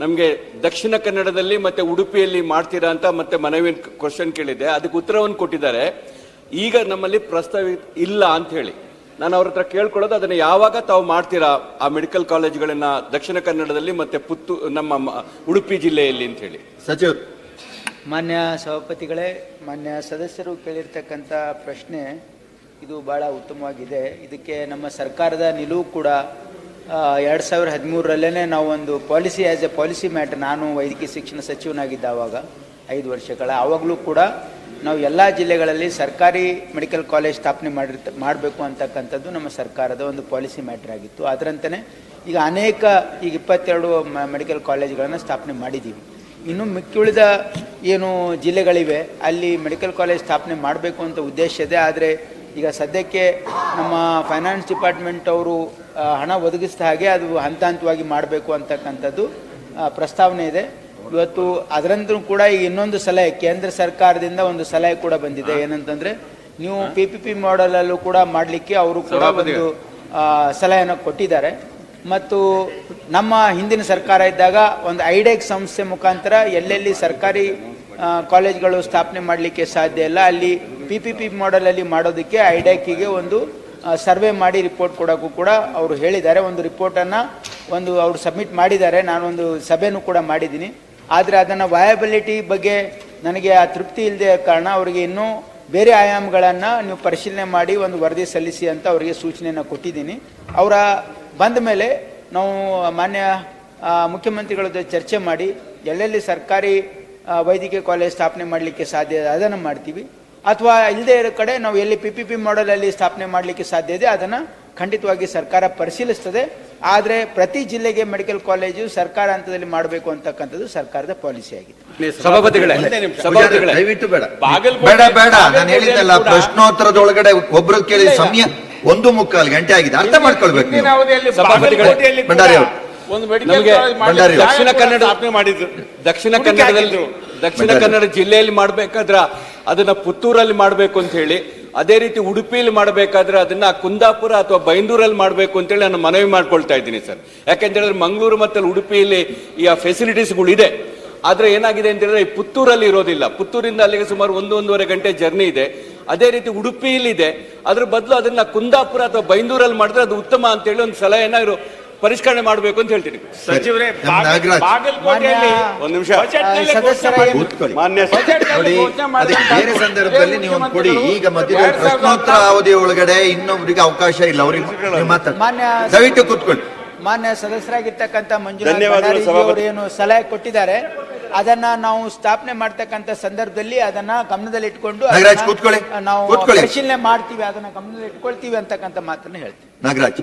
ನಮಗೆ ದಕ್ಷಿಣ ಕನ್ನಡದಲ್ಲಿ ಮತ್ತೆ ಉಡುಪಿಯಲ್ಲಿ ಮಾಡ್ತೀರಾ ಅಂತ ಮತ್ತೆ ಮನವಿ ಕ್ವಶನ್ ಕೇಳಿದೆ ಅದಕ್ಕೆ ಉತ್ತರವನ್ನು ಕೊಟ್ಟಿದ್ದಾರೆ. ಈಗ ನಮ್ಮಲ್ಲಿ ಪ್ರಸ್ತಾವ ಇಲ್ಲ ಅಂತ ಹೇಳಿ. ನಾನು ಅವ್ರ ಹತ್ರ ಕೇಳ್ಕೊಳ್ಳೋದು ಅದನ್ನು ಯಾವಾಗ ತಾವು ಮಾಡ್ತೀರಾ ಆ ಮೆಡಿಕಲ್ ಕಾಲೇಜುಗಳನ್ನ ದಕ್ಷಿಣ ಕನ್ನಡದಲ್ಲಿ ಮತ್ತೆ ಪುತ್ತು ನಮ್ಮ ಮ- ಉಡುಪಿ ಜಿಲ್ಲೆಯಲ್ಲಿ ಅಂತ ಹೇಳಿ. ಸಚಿವರು ಮಾನ್ಯ ಸಭಾಪತಿಗಳೇ ಮಾನ್ಯ ಸದಸ್ಯರು ಕೇಳಿರ್ತಕ್ಕಂಥ ಪ್ರಶ್ನೆ ಇದು ಭಾಳ ಉತ್ತಮವಾಗಿದೆ. ಇದಕ್ಕೆ ನಮ್ಮ ಸರ್ಕಾರದ ನಿಲುವು ಕೂಡ ಎರಡು ಸಾವಿರ ಹದಿಮೂರರಲ್ಲೇ ನಾವು ಒಂದು policy as a policy matter ನಾನು ವೈದ್ಯಕೀಯ ಶಿಕ್ಷಣ ಸಚಿವನಾಗಿದ್ದ ಆವಾಗ ಐದು ವರ್ಷಗಳ ಆವಾಗಲೂ ಕೂಡ ನಾವು ಎಲ್ಲ ಜಿಲ್ಲೆಗಳಲ್ಲಿ ಸರ್ಕಾರಿ ಮೆಡಿಕಲ್ ಕಾಲೇಜ್ ಸ್ಥಾಪನೆ ಮಾಡಿರ್ತ, ಮಾಡಬೇಕು ಅಂತಕ್ಕಂಥದ್ದು ನಮ್ಮ ಸರ್ಕಾರದ ಒಂದು ಪಾಲಿಸಿ ಮ್ಯಾಟರ್ ಆಗಿತ್ತು. ಅದರಂತೆಯೇ ಈಗ ಅನೇಕ, ಈಗ ಇಪ್ಪತ್ತೆರಡು ಮೆಡಿಕಲ್ ಕಾಲೇಜ್ಗಳನ್ನು ಸ್ಥಾಪನೆ ಮಾಡಿದ್ದೀವಿ ಇನ್ನು ಮಿಕ್ಕುಳಿದ ಏನು ಜಿಲ್ಲೆಗಳಿವೆ, ಅಲ್ಲಿ ಮೆಡಿಕಲ್ ಕಾಲೇಜ್ ಸ್ಥಾಪನೆ ಮಾಡಬೇಕು ಅಂತ ಉದ್ದೇಶ ಇದೆ, ಆದರೆ ಈಗ ಸದ್ಯಕ್ಕೆ ನಮ್ಮ ಫೈನಾನ್ಸ್ ಡಿಪಾರ್ಟ್ಮೆಂಟ್ ಅವರು ಹಣ ಒದಗಿಸಿದ ಹಾಗೆ ಅದು ಹಂತ ಹಂತವಾಗಿ ಮಾಡಬೇಕು ಅಂತಕ್ಕಂಥದ್ದು ಪ್ರಸ್ತಾವನೆ ಇದೆ. ಇವತ್ತು ಅದರಂತೂ ಕೂಡ ಈಗ ಇನ್ನೊಂದು ಸಲಹೆ ಕೇಂದ್ರ ಸರ್ಕಾರದಿಂದ ಒಂದು ಸಲಹೆ ಕೂಡ ಬಂದಿದೆ. ಏನಂತಂದ್ರೆ ನೀವು ಪಿ ಪಿ ಪಿ ಮಾಡೆಲಲ್ಲೂ ಕೂಡ ಮಾಡಲಿಕ್ಕೆ ಅವರು ಕೂಡ ಒಂದು ಸಲಹೆಯನ್ನು ಕೊಟ್ಟಿದ್ದಾರೆ. ಮತ್ತು ನಮ್ಮ ಹಿಂದಿನ ಸರ್ಕಾರ ಇದ್ದಾಗ ಒಂದು ಐಡೆಕ್ ಸಂಸ್ಥೆ ಮುಖಾಂತರ ಎಲ್ಲೆಲ್ಲಿ ಸರ್ಕಾರಿ ಕಾಲೇಜ್ಗಳು ಸ್ಥಾಪನೆ ಮಾಡಲಿಕ್ಕೆ ಸಾಧ್ಯ ಇಲ್ಲ ಅಲ್ಲಿ ಪಿ ಪಿ ಪಿ ಮಾಡೆಲಲ್ಲಿ ಮಾಡೋದಕ್ಕೆ ಐಡ್ಯಾಕಿಗೆ ಒಂದು ಸರ್ವೆ ಮಾಡಿ ರಿಪೋರ್ಟ್ ಕೊಡೋಕ್ಕೂ ಕೂಡ ಅವರು ಹೇಳಿದ್ದಾರೆ. ಒಂದು ರಿಪೋರ್ಟನ್ನು ಒಂದು ಅವರು ಸಬ್ಮಿಟ್ ಮಾಡಿದ್ದಾರೆ. ನಾನೊಂದು ಸಭೆನೂ ಕೂಡ ಮಾಡಿದ್ದೀನಿ. ಆದರೆ ಅದನ್ನು ವಯಬಿಲಿಟಿ ಬಗ್ಗೆ ನನಗೆ ಆ ತೃಪ್ತಿ ಇಲ್ಲದೆ ಕಾರಣ ಅವರಿಗೆ ಇನ್ನೂ ಬೇರೆ ಆಯಾಮಗಳನ್ನು ನೀವು ಪರಿಶೀಲನೆ ಮಾಡಿ ಒಂದು ವರದಿ ಸಲ್ಲಿಸಿ ಅಂತ ಅವರಿಗೆ ಸೂಚನೆಯನ್ನು ಕೊಟ್ಟಿದ್ದೀನಿ. ಅವರ ಬಂದ ಮೇಲೆ ನಾವು ಮಾನ್ಯ ಮುಖ್ಯಮಂತ್ರಿಗಳ ಜೊತೆ ಚರ್ಚೆ ಮಾಡಿ ಎಲ್ಲೆಲ್ಲಿ ಸರ್ಕಾರಿ ವೈದ್ಯಕೀಯ ಕಾಲೇಜ್ ಸ್ಥಾಪನೆ ಮಾಡಲಿಕ್ಕೆ ಸಾಧ್ಯ ಅದನ್ನು ಮಾಡ್ತೀವಿ. ಅಥವಾ ಇಲ್ಲದೆ ಇರೋ ಕಡೆ ನಾವು ಎಲ್ಲಿ ಪಿ ಪಿ ಪಿ ಮಾಡೆಲಲ್ಲಿ ಸ್ಥಾಪನೆ ಮಾಡಲಿಕ್ಕೆ ಸಾಧ್ಯ ಇದೆ ಅದನ್ನು ಖಂಡಿತವಾಗಿ ಸರ್ಕಾರ ಪರಿಶೀಲಿಸ್ತದೆ. ಆದರೆ ಪ್ರತಿ ಜಿಲ್ಲೆಗೆ ಮೆಡಿಕಲ್ ಕಾಲೇಜು ಸರ್ಕಾರ ಹಂತದಲ್ಲಿ ಮಾಡಬೇಕು ಅಂತಕ್ಕಂಥದ್ದು ಸರ್ಕಾರದ ಪಾಲಿಸಿ ಆಗಿದೆ. ಸಭಾಪತಿಗಳೇ ಸಭಾಪತಿಗಳೇ ದಯವಿಟ್ಟು ಬೇಡ. ಬೇಡ ಬೇಡ. ನಾನು ಹೇಳಿದ್ದಲ್ಲ ಪ್ರಶ್ನೋತ್ತರದೊಳಗಡೆ ಒಬ್ರು ಕೇಳಿ ಸಮಯ ಒಂದು ಮುಕ್ಕಾಲು ಗಂಟೆ ಆಗಿದೆ. ಅರ್ಥ ಮಾಡ್ಕೊಳ್ಬೇಕು ಭಂಡಾರಿ ಒಂದು ಮೆಡಿಕಲ್ ಕಾಲೇಜ್. ದಕ್ಷಿಣ ಕನ್ನಡ ಸ್ಥಾಪನೆ ಮಾಡಿದ್ರು ದಕ್ಷಿಣ ಕನ್ನಡದಲ್ಲಿ ದಕ್ಷಿಣ ಕನ್ನಡ ಜಿಲ್ಲೆಯಲ್ಲಿ ಮಾಡ್ಬೇಕಾದ್ರ ಅದನ್ನ ಪುತ್ತೂರಲ್ಲಿ ಮಾಡಬೇಕು ಅಂತ ಹೇಳಿ, ಅದೇ ರೀತಿ ಉಡುಪಿಯಲ್ಲಿ ಮಾಡಬೇಕಾದ್ರೆ ಅದನ್ನ ಕುಂದಾಪುರ ಅಥವಾ ಬೈಂದೂರಲ್ಲಿ ಮಾಡಬೇಕು ಅಂತೇಳಿ ನಾನು ಮನವಿ ಮಾಡ್ಕೊಳ್ತಾ ಇದ್ದೀನಿ ಸರ್. ಯಾಕೆಂತ ಹೇಳಿದ್ರೆ ಮಂಗಳೂರು ಮತ್ತು ಉಡುಪಿಯಲ್ಲಿ ಈ ಫೆಸಿಲಿಟೀಸ್ಗಳು ಇದೆ ಆದ್ರೆ ಏನಾಗಿದೆ ಅಂತ ಹೇಳಿದ್ರೆ ಈ ಪುತ್ತೂರಲ್ಲಿ ಇರೋದಿಲ್ಲ. ಪುತ್ತೂರಿಂದ ಅಲ್ಲಿಗೆ ಸುಮಾರು ಒಂದು ಒಂದೂವರೆ ಗಂಟೆ ಜರ್ನಿ ಇದೆ. ಅದೇ ರೀತಿ ಉಡುಪಿಯಲ್ಲಿ ಇದೆ ಅದ್ರ ಬದಲು ಅದನ್ನ ಕುಂದಾಪುರ ಅಥವಾ ಬೈಂದೂರಲ್ಲಿ ಮಾಡಿದ್ರೆ ಅದು ಉತ್ತಮ ಅಂತೇಳಿ ಒಂದು ಸಲಹೆ ಇವರು ಪರಿಷ್ಕರಣೆ ಮಾಡಬೇಕು ಅಂತ ಹೇಳ್ತೀನಿ ಸಚಿವರೇ ನಾಗರಾಜ್. ಬಾಗಲಕೋಟೆಯಲ್ಲಿ ಒಂದು ನಿಮಿಷ. ಮಾನ್ಯ ನೋಡಿ ಅದಕ್ಕೆ ಬೇರೆ ಸಂದರ್ಭದಲ್ಲಿ ನೀವು ಒಂದು ಕೊಡಿ ಈಗ ಮಧ್ಯದಲ್ಲಿ ಪ್ರಶ್ನೋತ್ತರ ಅವಧಿ ಒಳಗಡೆ ಇನ್ನೊಬ್ರಿಗೆ ಅವಕಾಶ ಇಲ್ಲ ಅವ್ರಿಗೆ ನೀವು ಮಾತಾಡಿ ಮಾನ್ಯ ದಯವಿಟ್ಟು ಕೂತ್ಕೊಳ್ಳಿ ಮಾನ್ಯ ಸದಸ್ಯರಾಗಿರ್ತಕ್ಕಂಥ ಮಂಜುನಾಥ್ ಧನ್ಯವಾದಗಳು ಭಂಡಾರಿ ಸಭಾಪತಿ. ಅವರು ಏನು ಸಲಹೆ ಕೊಟ್ಟಿದ್ದಾರೆ ಅದನ್ನ ನಾವು ಸ್ಥಾಪನೆ ಮಾಡ್ತಕ್ಕಂಥ ಸಂದರ್ಭದಲ್ಲಿ ಅದನ್ನ ಗಮನದಲ್ಲಿ ಇಟ್ಕೊಂಡು ನಾಗರಾಜ್ ಅದನ್ನ ಕೂತ್ಕೊಳ್ಳಿ. ನಾವು ಕೂತ್ಕೊಳ್ಳಿ. ಪರಿಶೀಲನೆ ಮಾಡ್ತೀವಿ ಅದನ್ನ ಗಮನದಲ್ಲಿ ಇಟ್ಕೊಳ್ತೀವಿ ಅಂತಕ್ಕಂಥ ಮಾತನ್ನ ಹೇಳ್ತೀವಿ ನಾಗರಾಜ್